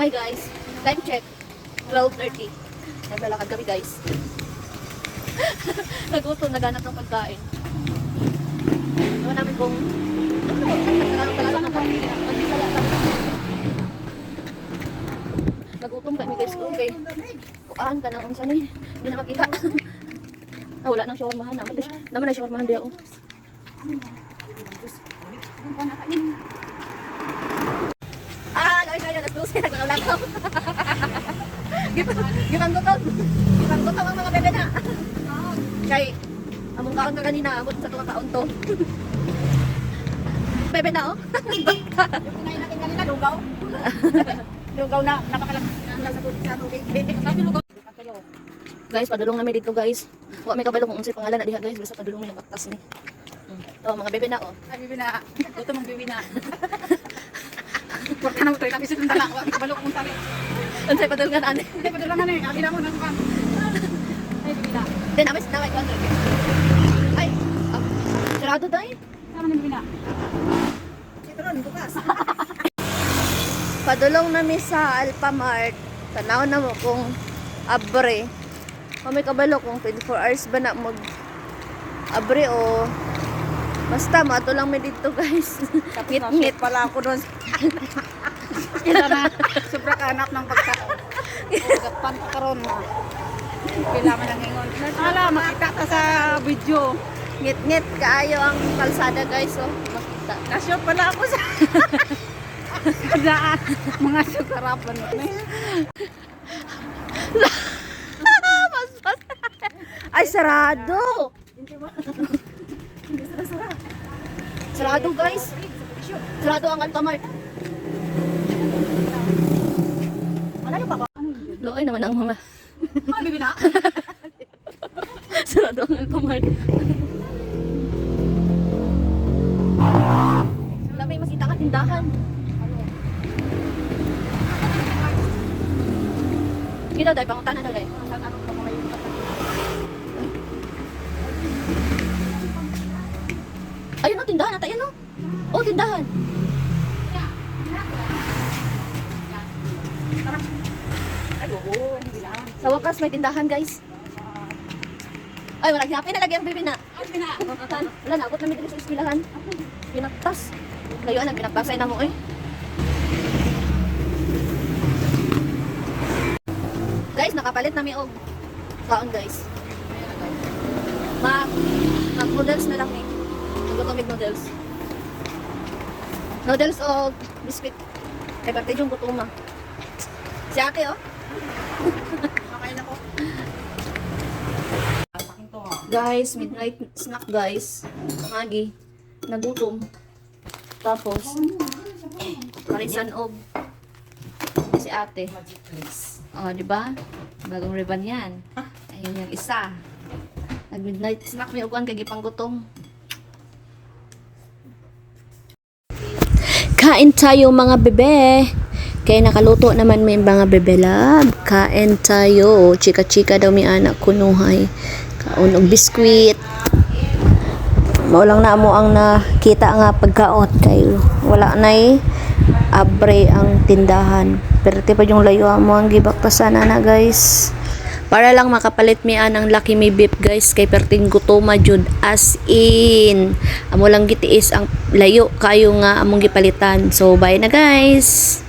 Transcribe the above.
Hi guys, time check. 12.30. Naglalakad kami guys. Nagutom, naghanap ng pagkain. Ewan namin kung... Ano? Nagutom kami guys. Okay. Kuhaan ka na kung saan eh. Hindi na makita. ah, wala nang shawarmahan. Naman, naman na shawarmahan di ako. Ah, guys, ayun, nag-close na naglalak ko. Gipang gutom. Gipang gutom ang mga bebe na. Kay, among kaon ka kanina, amot sa tuwa kaon to. bebe na, oh. Kumain natin kanina, lugaw. lugaw na, napakalang sa tubig. Sabi lugaw. Guys, padulong namin dito, guys. Wa may kabalo kung unsay pangalan na diha, guys. Basta padulong may nabaktas ni. Hmm. Oh, mga bebe na, oh. Ay, bibi na. Gusto mong bibi na. Huwag ka na mo ito. Ilang ng dala. Huwag kabalo kong tali. Unsay padulungan ani. Hindi, padala na eh. Abi na mo ng pan. Ay, bibi na. Then, amis na, wait, wonder. Ay, sarado tayo. Sama na bibi na. Citron, bukas. Padulong namin sa Alphamart. Tanaw na mo kung abre. May kabalo kung 24 hours ba na mag abre o basta mato lang mi dito guys. Ngit-ngit. pala ako doon. Na, sobra ka anak ng pagkaon. Gapan ka karon na. Kailangan ng ingon. Ala, makita ka sa video. Ngit-ngit kaayo ang kalsada guys oh. Makita. Nasyo pala ako sa... daan. Mga mas. Ay, sarado! Sarado guys. Sarado ang Alphamart. Ano ba ba? Looy naman ang mga Ano bibi na? sarado ang Alphamart. Wala may masita ka tindahan. Kita dahil pangutan na dahil. Ayun o, tindahan natin. Ayun o. Oh, tindahan. Bibi na. Sa wakas may tindahan guys. Ay, wala ginapin na lagi ang bibi na. Na. Wala na, abot namin dito sa iskilahan. Pinaktas. Layuan ang pinaktasay na mo eh. Guys, nakapalit namin og kaon guys. Mag, mag noodles na lang eh. Nagutomig noodles. Noodles o biscuit. Kay parte yung gutuma. Si ate oh. Makain ako. Guys, midnight snack guys. Magi. Nagutom. Tapos, parisan og si ate. Oh, di ba? Bagong ribbon yan. Ayun yung isa. Nag-midnight snack may uguan kay gipang gutom. Kain tayo mga bebe. Kaya nakaluto naman may mga bebe lab. Kain tayo. Chika-chika daw may anak kunuhay. Kaon og biskwit. Maulang na mo ang nakita nga pagkaot kay wala na eh. abre ang tindahan. Pero pa yung layo mo ang gibaktasan na guys. Para lang makapalit mi ang Lucky Me Beef guys kay perting gutoma jud as in. Amo lang gitiis ang layo kayo nga among gipalitan. So bye na guys.